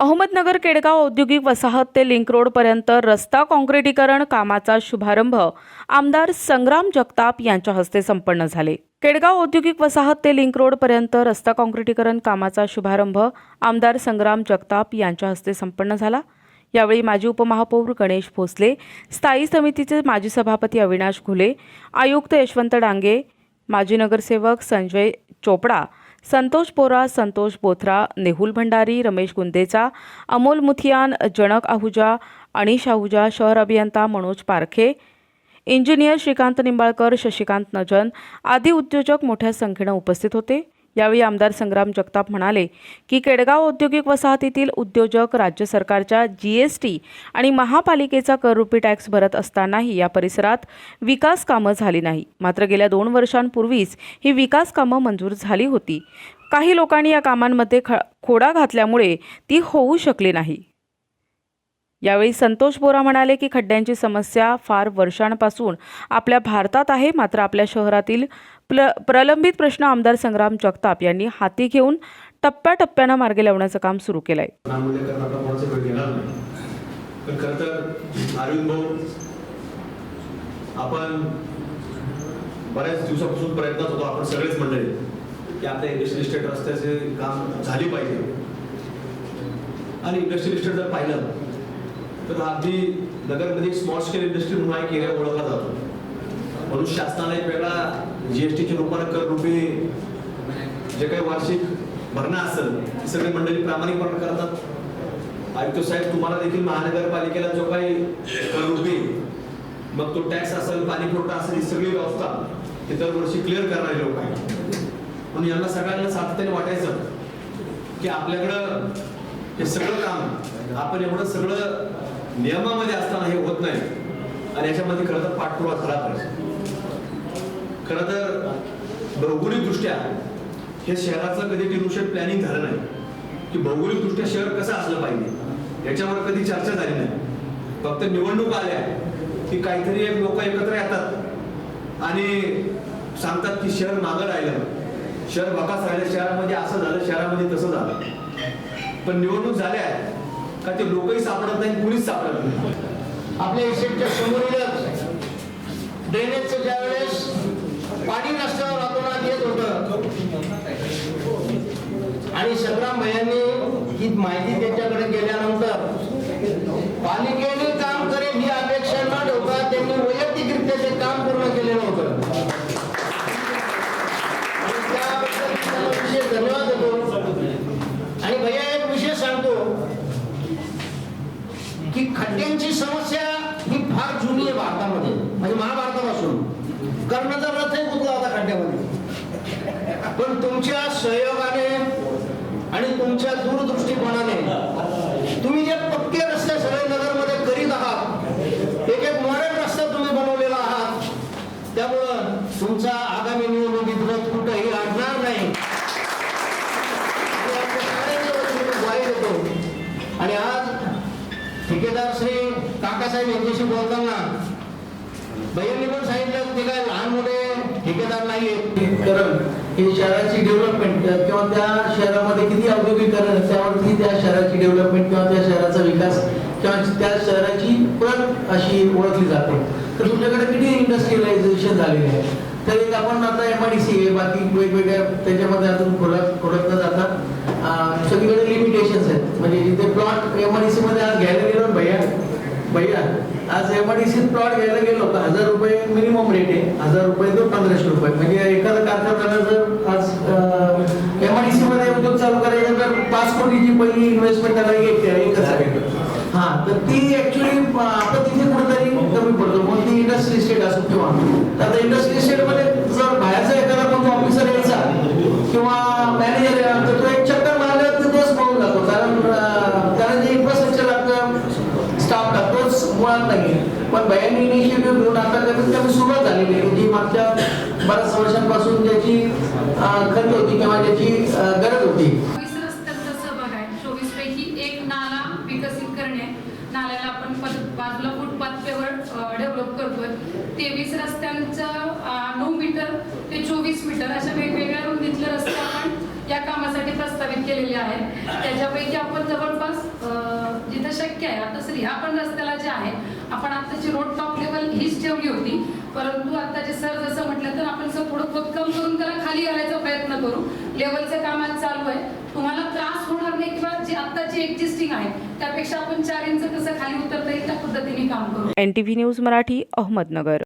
अहमदनगर केडगाव औद्योगिक वसाहत ते लिंक रोडपर्यंत रस्ता काँक्रिटीकरण कामाचा शुभारंभ आमदार संग्राम जगताप यांच्या हस्ते संपन्न झाले. केडगाव औद्योगिक वसाहत ते लिंक रोडपर्यंत रस्ता काँक्रिटीकरण कामाचा शुभारंभ आमदार संग्राम जगताप यांच्या हस्ते संपन्न झाला. यावेळी माजी उपमहापौर गणेश भोसले स्थायी समितीचे माजी सभापती अविनाश घुले आयुक्त यशवंत डांगे माजी नगरसेवक संजय चोपडा संतोष पोरा संतोष बोथरा नेहुल भंडारी रमेश गुंदेचा अमोल मुथियान जनक आहुजा अनिश आहुजा शहर अभियंता मनोज पारखे इंजिनियर श्रीकांत निंबाळकर शशिकांत नजन आदी उद्योजक मोठ्या संख्येनं उपस्थित होते. यावेळी आमदार संग्राम जगताप म्हणाले की केडगाव औद्योगिक वसाहतीतील उद्योजक राज्य सरकारच्या जीएसटी आणि महापालिकेचा कररुपी टॅक्स भरत असतानाही या परिसरात विकास कामं झाली नाही. मात्र गेल्या दोन वर्षांपूर्वीच ही विकास कामं मंजूर झाली होती. काही लोकांनी या कामांमध्ये ख खोडा घातल्यामुळे ती होऊ शकली नाही. यावेळी संतोष बोरा म्हणाले की खड्ड्यांची समस्या फार वर्षांपासून आपल्या भारतात आहे. मात्र आपल्या शहरातील प्ल प्रलंबित प्रश्न आमदार संग्राम जगताप यांनी हाती घेऊन टप्प्याटप्प्यानं मार्गे लावण्याचं काम सुरू केलं आहे आपण बऱ्याच दिवसापासून प्रयत्न होतो. आपण सगळेच मंडळी की आता इंडस्ट्रियल इस्टेट रस्त्याचे काम झाले पाहिजे. आणि इंडस्ट्रियल इस्टेट जर पाहिलं तर अगदी नगरमध्ये स्मॉल स्केल इंडस्ट्री म्हणून एक एरिया ओळखला जातो. म्हणून शासनाने एक वेगळा जीएसटीच्या रूपाने कर रुपये जे काही वार्षिक भरणा असेल ती सगळी मंडळी प्रामाणिकपणे करतात. आयुक्त साहेब तुम्हाला देखील महानगरपालिकेला जो काही कर रुपये मग तो टॅक्स असेल पाणी पुरवठा असेल ही सगळी व्यवस्था हे दरवर्षी क्लिअर करणारे लोक आहेत. म्हणून यांना सगळ्यांना सातत्याने वाटायचं की आपल्याकडं हे सगळं काम आपण एवढं सगळं नियमामध्ये असताना हे होत नाही. आणि याच्यामध्ये खरं तर पाठपुरावा झाला पाहिजे. खरं तर भौगोलिकदृष्ट्या हे शहराचं कधी टिनुशेट प्लॅनिंग झालं नाही. की भौगोलिकदृष्ट्या शहर कसं असलं पाहिजे याच्यावर कधी चर्चा झाली नाही. फक्त निवडणूक आल्या की काहीतरी एक लोक एकत्र येतात. आणि सांगतात की शहर मागं राहिलं. शहर बकास राहिलं शहरामध्ये असं झालं शहरामध्ये तसं झालं. पण निवडणूक झाल्या का ते लोकही सापडत नाही कुणीच सापडत नाही. आपल्या इस्टेटच्या समोरीलच ड्रेनेजचं ज्या वेळेस पाणी रस्त्यावर आतोनात येत होत. आणि संग्राम भैयांनी ही माहिती त्यांच्याकडे गेल्यानंतर पालिकेने काम करेल ही अपेक्षा न ठेवता त्यांनी वैयक्तिकरित्या ते काम पूर्ण केलेलं होतं आणि त्याबद्दल त्यांना विशेष धन्यवाद देतो आणि भैया एक विषय सांगतो की खड्ड्यांची समस्या ही फार जुनी आहे भारतामध्ये. म्हणजे महाभारतापासून. कर्णाचा रथही गुंतला होता खड्ड्यामध्ये. पण तुमच्या सहयोगाने आणि तुमच्या दूरदृष्टी ठेकेदार श्री काकासाहेब यांच्याशी बोलताना भैयांनी पण सांगितलं ते काय लहान मोठे ठेकेदार नाहीये. कारण हे शहराची डेव्हलपमेंट किंवा त्या शहरामध्ये किती औद्योगिकरण त्यावरती त्या शहराची डेव्हलपमेंट किंवा त्या शहराचा विकास किंवा त्या शहराची प्रत अशी ओळखली जाते. तर तुमच्याकडे किती इंडस्ट्रियलायझेशन झालेले आहे? तर एक आपण आता एम आय डी सी आहे बाकी वेगवेगळ्या त्याच्यामध्ये अजून खोलात खोडत न जाता सगळीकडे लिमिटेड म्हणजे जिथे plot M I D C मध्ये आज घ्यायला गेलो भैया. भैया आज M I D C plot घ्यायला गेलो. तर हजार रुपये मिनिमम रेट आहे. हजार रुपये ते पंधराशे रुपये. म्हणजे एखादा कारखाना जर आज एम आय डी सी मध्ये उद्योग चालू करायचा तर पाच कोटीची पहिली इन्व्हेस्टमेंट त्याला एक एकच हा तर ती ऍक्च्युली आपण तिथे कुठेतरी कमी पडतो. मग ती इंडस्ट्री स्टेट असो किंवा. आता इंडस्ट्री स्टेटमध्ये जर बाहेरचा एखादा कोणता ऑफिसर यायचा किंवा मॅनेजर यायचा तर तो एक चक्कर मारला तर तोच पळून जातो कारण अं, त्याला जे इन्फ्रास्ट्रक्चर लागतं स्टाफ तोच मुळात नाही पण बयानी इनिशिएटिव्ह घेऊन आता कमीत कमी सुरुवात झालेली आहे. जी मागच्या बऱ्याच वर्षांपासून त्याची खर्च होती किंवा त्याची गरज होती. चोवीस पैकी एक नाला विकसित करणे नाल्याला आपण बाजूला फुटपाथ डेव्हलप करतोय. तेवीस रस्त्यांचं नऊ मीटर ते चोवीस मीटर अशा वेगवेगळ्या रुंदीतले रस्ते आपण या कामासाठी प्रस्तावित केलेले आहेत. त्याच्यापैकी आपण जवळपास जिथं शक्य आहे आता श्री ह्या पण रस्त्याला जे आहे आपण आताची रोड टॉप लेवल हीच ठेवली होती परंतु आता जे सर जसं म्हटलं तर आपण सर थोडं खोदकाम करून त्याला खाली घालायचा प्रयत्न करू. लेवलचं काम आज चालू आहे. तुम्हाला त्रास होणार नाही किंवा जे आत्ताची एक्झिस्टिंग आहे त्यापेक्षा आपण चार इंच कसं खाली उतरता येईल त्या पद्धतीने काम करू. N T V news Marathi Ahmednagar.